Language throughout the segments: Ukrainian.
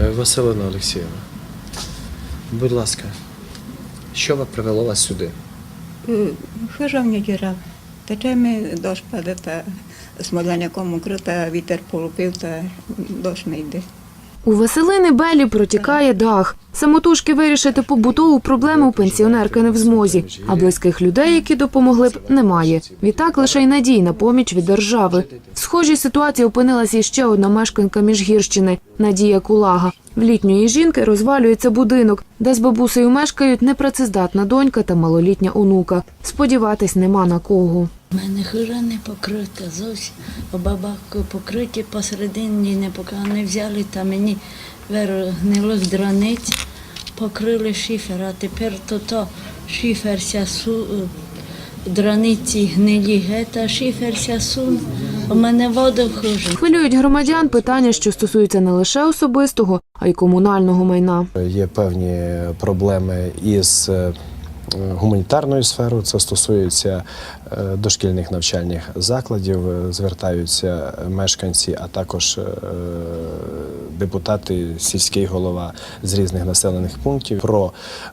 Е, Василина Олексіївна, будь ласка, що вас привело вас сюди? Хижовня діра. Тече ми дощ паде, та смоляняко укрита, та вітер полупив, та дощ не йде. У Василини Белі протікає дах. Самотужки вирішити побутову проблему у пенсіонерки не в змозі, а близьких людей, які допомогли б, немає. Відтак лише й надій на поміч від держави. В схожій ситуації опинилася іще одна мешканка Міжгірщини – Надія Кулага. В літньої жінки розвалюється будинок, де з бабусею мешкають непрацездатна донька та малолітня онука. Сподіватись нема на кого. У мене хижа не покрита зовсім. Бабак покриті посередині не поки не взяли, та мені гнило з драниць, покрили шифер, а тепер то то шиферся су, драниці гнилі гета, шиферся сун. У мене вода хижі. Хвилюють громадян питання, що стосуються не лише особистого, а й комунального майна. Є певні проблеми із е, гуманітарною сферою. Це стосується е, дошкільних навчальних закладів. Е, Звертаються мешканці, а також е, депутати, сільський голова з різних населених пунктів про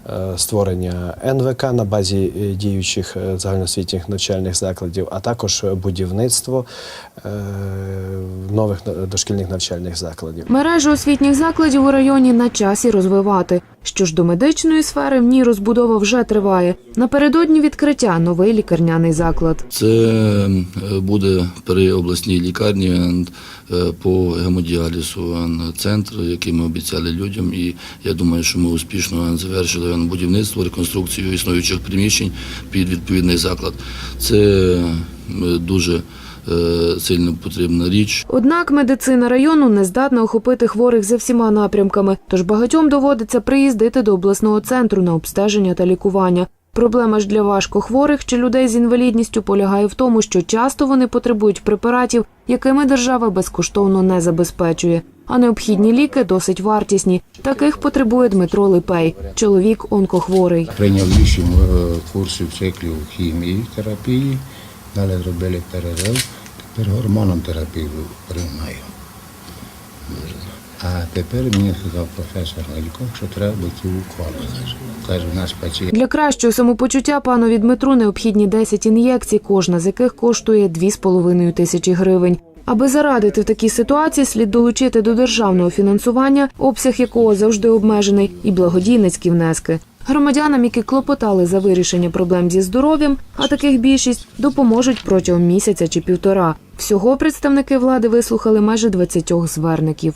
е, створення НВК на базі е, діючих е, загальноосвітніх навчальних закладів, а також будівництво е, нових е, дошкільних навчальних закладів. Мережу освітніх закладів у районі на часі розвивати. Що ж до медичної сфери, в ній розбудова вже триває. Напередодні відкриття новий лікарняний заклад. Це е, буде при обласній лікарні е, по гемодіалізу е, центр, який ми обіцяли людям. І я думаю, що ми успішно завершили будівництво, реконструкцію існуючих приміщень під відповідний заклад. Це дуже сильно потрібна річ. Однак медицина району не здатна охопити хворих за всіма напрямками, тож багатьом доводиться приїздити до обласного центру на обстеження та лікування. Проблема ж для важкохворих чи людей з інвалідністю полягає в тому, що часто вони потребують препаратів, якими держава безкоштовно не забезпечує. А необхідні ліки досить вартісні. Таких потребує Дмитро Липей, чоловік онкохворий. Прийняв вісім е, курсів циклів хімії, терапії, далі зробили перерив, тепер гормоном терапію приймаю. А тепер мені сказав професор Галько, що треба ці уколи. Каже, у нас пацієнт. Для кращого самопочуття панові Дмитру необхідні 10 ін'єкцій, кожна з яких коштує 2,5 тисячі гривень. Аби зарадити в такій ситуації, слід долучити до державного фінансування, обсяг якого завжди обмежений, і благодійницькі внески. Громадянам, які клопотали за вирішення проблем зі здоров'ям, а таких більшість, допоможуть протягом місяця чи півтора. Всього представники влади вислухали майже 20 зверників.